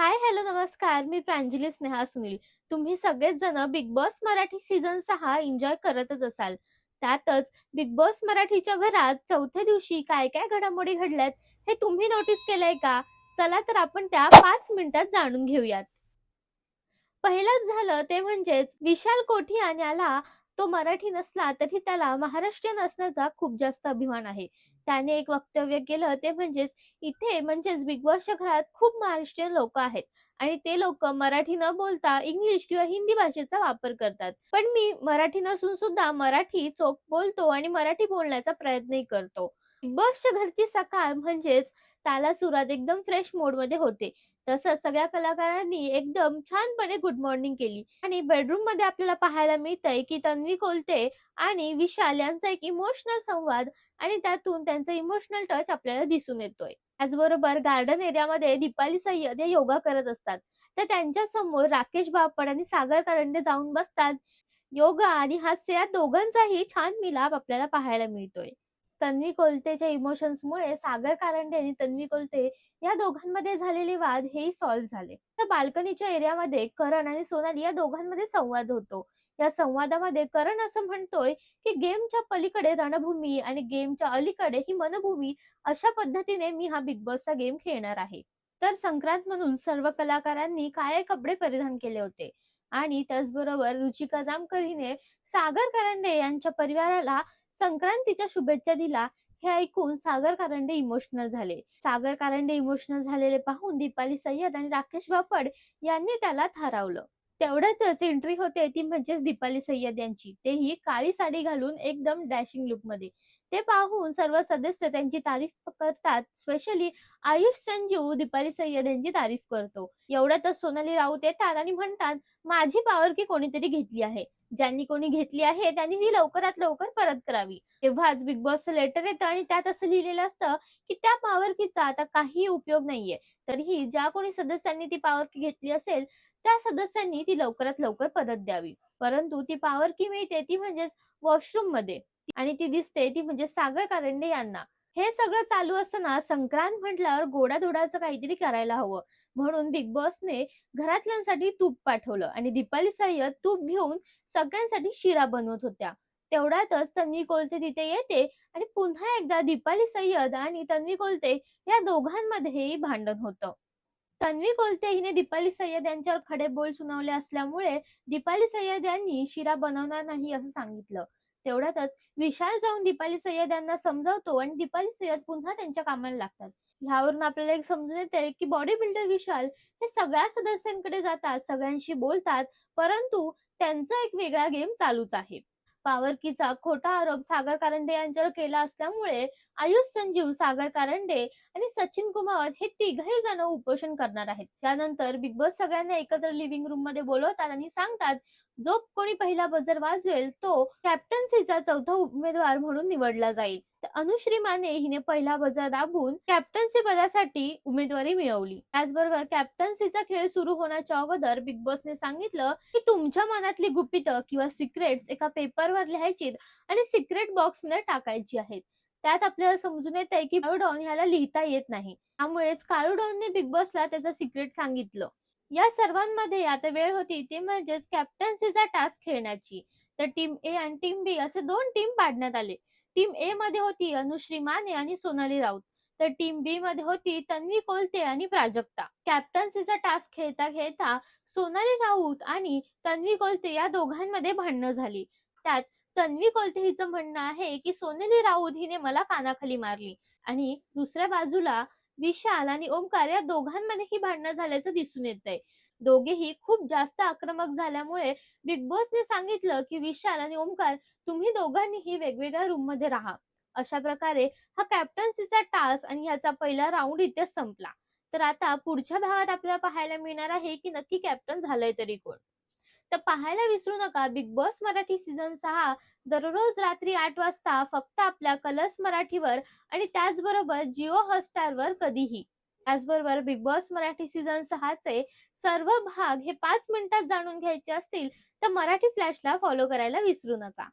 हाय, hello, नमस्कार. मी प्रांजली स्नेहा सुनील. तुम्ही सगळेच जण बिग बॉस मराठी सीझन सहा एन्जॉय करतच असाल. त्यातच बिग बॉस मराठीच्या घरात चौथ्या दिवशी काय-काय घडामोडी घडल्यात हे तुम्ही नोटीस केलंय का? चला तर आपण त्या पाच मिनिटात जाणून घेऊयात. पहिलंच झालं ते म्हणजेच विशाल कोठियान याला तो मराठी नसला तरी त्याला महाराष्ट्रीयन असण्याचा खूप जास्त अभिमान आहे. त्याने एक वक्तव्य केलं ते म्हणजेच इथे म्हणजेच बिग बॉसच्या घरात खूप महाराष्ट्रीयन लोक आहेत आणि ते लोक मराठी न बोलता इंग्लिश किंवा हिंदी भाषेचा वापर करतात. पण मी मराठी नसून सुद्धा मराठी चोख बोलतो आणि मराठी बोलण्याचा प्रयत्नही करतो. बिग बॉसच्या घरची सकाळ म्हणजेच त्याला सुरात एकदम फ्रेश मोडमध्ये होते. तसंच सगळ्या कलाकारांनी एकदम छानपणे गुड मॉर्निंग केली आणि बेडरूममध्ये आपल्याला पाहायला मिळतंय की तन्वी कोलते आणि विशाल यांचा एक इमोशनल संवाद आणि त्यातून त्यांचा इमोशनल टच आपल्याला दिसून येतोय. त्याचबरोबर गार्डन एरियामध्ये दीपाली सय्यद हे योगा करत असतात. तर त्यांच्यासमोर राकेश बापट आणि सागर करंडे जाऊन बसतात. योगा आणि हास्य या दोघांचाही छान मिलाप आपल्याला पाहायला मिळतोय. तन्वी कोलतेच्या इमोशन्समुळे सागर कारंडे आणि तन्वी कोलते या दोघांमध्ये झालेले वाद हेही सॉल्व्ह झाले. तर बाल्कनीच्या एरियामध्ये करण आणि सोनाली या दोघांमध्ये संवाद होतो. या संवादामध्ये करण असं म्हणतोय की गेमच्या पलीकडे रणभूमी आणि गेमच्या अलीकडे ही मनभूमी अशा पद्धतीने मी हा बिग बॉसचा गेम खेळणार आहे. तर संक्रांत म्हणून सर्व कलाकारांनी काळे कपडे परिधान केले होते आणि त्याचबरोबर रुचिका जामकर हिने सागर करंडे यांच्या परिवाराला संक्रांतीच्या शुभेच्छा दिला. हे ऐकून सागर कारंडे इमोशनल झाले. सागर कारंडे इमोशनल झालेले पाहून दीपाली सय्यद आणि राकेश बापड यांनी त्याला थारावलं. तेवढ्यातच एंट्री होते ती म्हणजेच दीपाली सय्यद यांची. तेही काळी साडी घालून एकदम डॅशिंग लुकमध्ये ते पाहून सर्व सदस्य त्यांची तारीफ करतात. स्पेशली आयुष संजीव दीपाली सय्यद यांची तारीफ करतो. एवढ्यातच सोनाली राऊत येतात आणि म्हणतात, माझी पावरकी कोणीतरी घेतली आहे. ज्यांनी कोणी घेतली आहे त्यांनी ती लवकरात लवकर परत करावी. तेव्हाच बिग बॉसचं लेटर येतं आणि त्यात असं लिहिलेलं असतं की त्या पावरकीचा आता काहीही उपयोग नाहीये. तरीही ज्या कोणी सदस्यांनी ती पावरकी घेतली असेल त्या सदस्यांनी ती लवकरात लवकर परत द्यावी. परंतु ती पावरकी मिळते ती म्हणजेच वॉशरूममध्ये आणि ती दिसते ती म्हणजे सागर कारंडे यांना. हे सगळं चालू असताना संक्रांत म्हटल्यावर गोडाधोडाचं काहीतरी करायला हवं. म्हणून बिग बॉसने घरातल्यांसाठी तूप पाठवलं आणि दीपाली सय्यद तूप घेऊन सगळ्यांसाठी शिरा बनवत होत्या. तेवढ्यातच तन्वी कोलते तिथे येते आणि पुन्हा एकदा दीपाली सय्यद आणि तन्वी कोलते या दोघांमध्येही भांडण होतं. तन्वी कोलते हिने दीपाली सय्यद यांच्यावर खडे बोल सुनावले असल्यामुळे दीपाली सय्यद यांनी शिरा बनवणार नाही असं सांगितलं. तेवढ्यातच विशाल जाऊन दीपाली सय्यद यांना समजावतो आणि दीपाली सय्यद पुन्हा त्यांच्या कामाला लागतात. ह्यावरून आपल्याला एक समजून येते की बॉडी बिल्डर विशाल हे सगळ्या सदस्यांकडे जातात, सगळ्यांशी बोलतात, परंतु त्यांचा एक वेगळा गेम चालूच आहे. पावरकीचा खोटा आरोप सागर कारंडे यांच्यावर केला असल्यामुळे आयुष संजीव, सागर कारंडे आणि सचिन कुमार हे तिघही जण उपोषण करणार आहेत. त्यानंतर बिग बॉस सगळ्यांना एकत्र लिव्हिंग रूममध्ये बोलवतात आणि सांगतात जो कोणी पहिला बजर वाजवेल तो कॅप्टन्सीचा चौथा उमेदवार म्हणून निवडला जाईल. तर अनुश्री माने हिने पहिला बजर दाबून कॅप्टन्सी पदासाठी उमेदवारी मिळवली. त्याचबरोबर कॅप्टन्सीचा खेळ सुरू होण्याच्या अगोदर बिग बॉसने सांगितलं की तुमच्या मनातली गुपितं किंवा सिक्रेट्स एका पेपरवर लिहायचीत आणि सिक्रेट बॉक्समध्ये टाकायची आहेत. त्यात आपल्याला समजून येतंय की काळू डॉन ह्याला लिहिता येत नाही. त्यामुळेच काळू डॉनने बिग बॉसला त्याचं सिक्रेट सांगितलं. या सर्वांमध्ये आता वेळ होती ती म्हणजेच कॅप्टन्सीचा टास्क खेळण्याची. तर टीम ए आणि टीम बी असे दोन टीम पाडण्यात आले. टीम ए मध्ये होती अनुश्री माने आणि सोनाली राऊत. तर टीम बी मध्ये होती तन्वी कोलते आणि प्राजक्ता. कॅप्टन्सीचा टास्क खेळता खेळता सोनाली राऊत आणि तन्वी कोलते या दोघांमध्ये भांडणं झाली. त्यात तन्वी कोलते हिचं म्हणणं आहे की सोनाली राऊत हिने मला कानाखाली मारली आणि दुसऱ्या बाजूला विशाल आणि ओमकार या दोघांमध्येही भांडणं झाल्याचं दिसून येतंय. दोघेही खूप जास्त आक्रमक झाल्यामुळे बिग बॉसने सांगितलं की विशाल आणि ओमकार तुम्ही दोघांनीही वेगवेगळ्या रूममध्ये राहा. अशा प्रकारे हा कॅप्टन्सीचा टास्क आणि ह्याचा पहिला राऊंड इथे संपला. तर आता पुढच्या भागात आपल्याला पाहायला मिळणार आहे की नक्की कॅप्टन झालंय तरी कोण. तर पाहायला विसरू नका बिग बॉस मराठी सीझन सहा दररोज रात्री आठ वाजता फक्त आपल्या कलर्स मराठीवर आणि त्याचबरोबर जिओ हॉटस्टारवर कधीही. त्याचबरोबर बिग बॉस मराठी सीझन 6 चे सर्व भाग हे पाच मिनिटात जाणून घ्यायचे असतील तर मराठी फ्लॅशला फॉलो करायला विसरू नका.